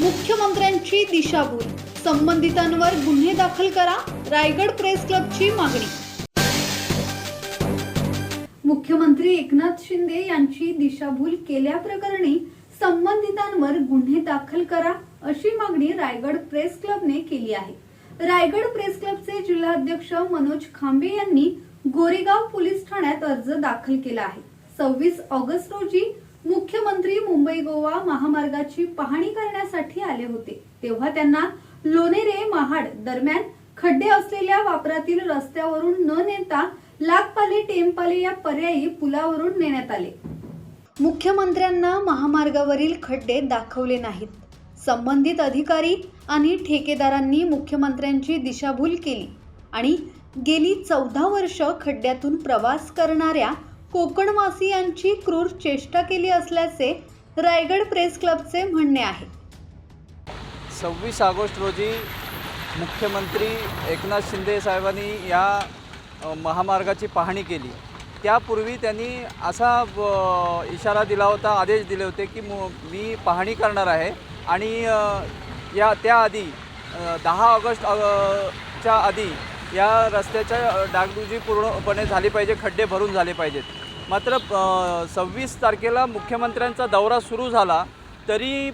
मुख्यमंत्र्यांची दिशाभूल. संबंधितांवर गुन्हे दाखल करा रायगड प्रेस क्लबची मागणी. मुख्यमंत्री एकनाथ शिंदे यांची दिशाभूल केल्याप्रकरणी संबंधितांवर गुन्हे दाखल करा अशी मागणी रायगड प्रेस क्लबने केली आहे. रायगड प्रेस क्लबचे जिल्हाध्यक्ष मनोज खांबे यांनी गोरेगाव पोलीस ठाण्यात अर्ज दाखल केला आहे. सव्वीस ऑगस्ट रोजी मुख्यमंत्री मुंबई गोवा महामार्गाची पाहणी करण्यासाठी आले होते. तेव्हा त्यांना लोणेरे महाड दरम्यान खड्डे असलेल्या वापरातील रस्त्यावरून न नेता लागपाले टेमपाले या पर्यायी पुलावरून नेण्यात आले. मुख्यमंत्र्यांना महामार्गावरील खड्डे दाखवले नाहीत. संबंधित अधिकारी आणि ठेकेदारांनी मुख्यमंत्र्यांची दिशाभूल केली आणि गेली चौदा वर्ष खड्ड्यातून प्रवास करणाऱ्या कोकणवासियांची क्रूर चेष्टा केली असल्याचे रायगड प्रेस क्लबचे म्हणणे आहे. सव्वीस ऑगस्ट रोजी मुख्यमंत्री एकनाथ शिंदे साहेबांनी या महामार्गाची पाहणी केली. त्यापूर्वी त्यांनी असा इशारा दिला होता आदेश दिले होते की मी पाहणी करणार आहे आणि या त्याआधी दहा ऑगस्ट च्या आधी या रस्त्याच्या डागडुजी पूर्णपणे झाली पाहिजे खड्डे भरून झाले पाहिजेत. मात्र सव्वीस तारखेला मुख्यमंत्र्यांचा दौरा सुरू झाला तरी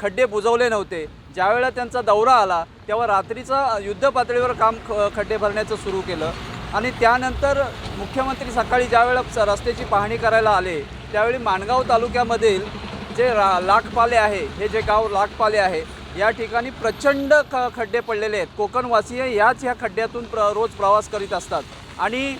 खड्डे बुजवले नव्हते. ज्यावेळेला त्यांचा दौरा आला तेव्हा रात्रीचा युद्ध पातळीवर काम ख खड्डे भरण्याचं सुरू केलं. आणि त्यानंतर मुख्यमंत्री सकाळी ज्यावेळेला रस्त्याची पाहणी करायला आले त्यावेळी माणगाव तालुक्यामधील जे रा लाखपाले आहे हे जे गाव लाखपाले आहे या ठिकाणी प्रचंड ख खड्डे पडलेले आहेत. कोकणवासीय याच ह्या खड्ड्यातून प्र रोज प्रवास करीत असतात. आणि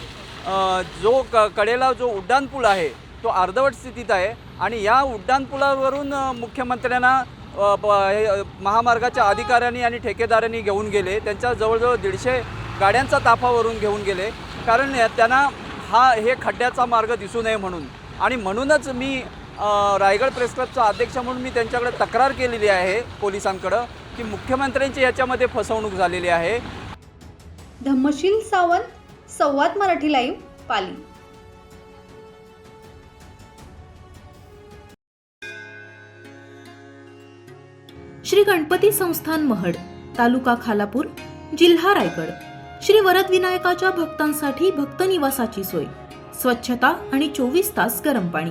जो क कडेला जो उड्डाणपूल आहे तो अर्धवट स्थितीत आहे. आणि या उड्डाणपुलावरून मुख्यमंत्र्यांना हे, महामार्गाच्या अधिकाऱ्यांनी आणि ठेकेदारांनी घेऊन गेले. त्यांच्या जवळजवळ दीडशे गाड्यांचा ताफावरून घेऊन गेले. कारण त्यांना हा हे खड्ड्याचा मार्ग दिसू नये म्हणून. आणि म्हणूनच मी रायगड प्रेस क्लबचा अध्यक्ष म्हणून मी त्यांच्याकडे तक्रार केलेली आहे पोलिसांकडं की मुख्यमंत्र्यांची याच्यामध्ये फसवणूक झालेली आहे. धम्मशील सावंत संवाद मराठी लाईव्ह पाली. श्री गणपती संस्थान महड तालुका खालापूर जिल्हा रायगड. श्री वरदविनायकाच्या भक्तांसाठी भक्त निवासाची सोय. स्वच्छता आणि चोवीस तास गरम पाणी.